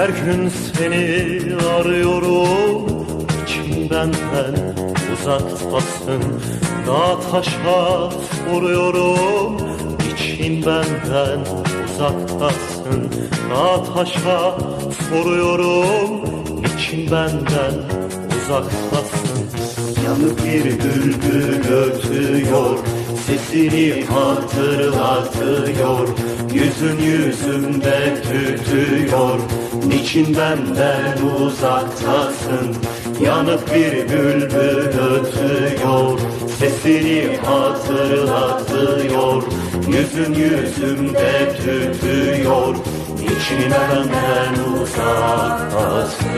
Her gün seni arıyorum İçim benden uzaktasın Dağ taşa vuruyorum İçin benden uzaktasın Dağ taşa soruyorum İçin benden uzaktasın Yanık bir bülbül ötüyor Sesini hatırlatıyor. Yüzün yüzümde tütüyor. Niçin benden uzaktasın? Yanık bir bülbül ötüyor. Sesini hatırlatıyor. Yüzün yüzümde tütüyor. Niçin benden uzaktasın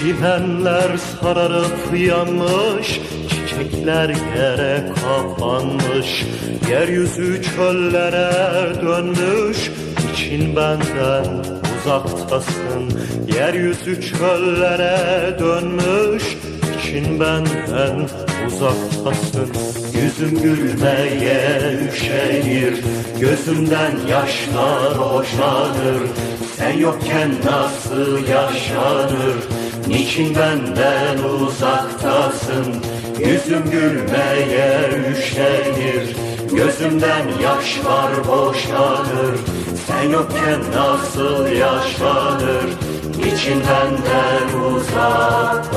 Çimenler sararıp yanmış Çiçekler yere kapanmış. Yeryüzü çöllere dönmüş İçin benden uzaktasın. Yeryüzü çöllere dönmüş İçin benden uzaktasın. Yüzüm gülmeye üşenir. Gözümden yaşlar boşanır. Sen yokken nasıl yaşanır? Niçin benden uzaktasın? Yüzüm gülmeye üşenir. Gözümden yaşlar boşanır. Sen yokken nasıl yaşanır? Niçin benden uzak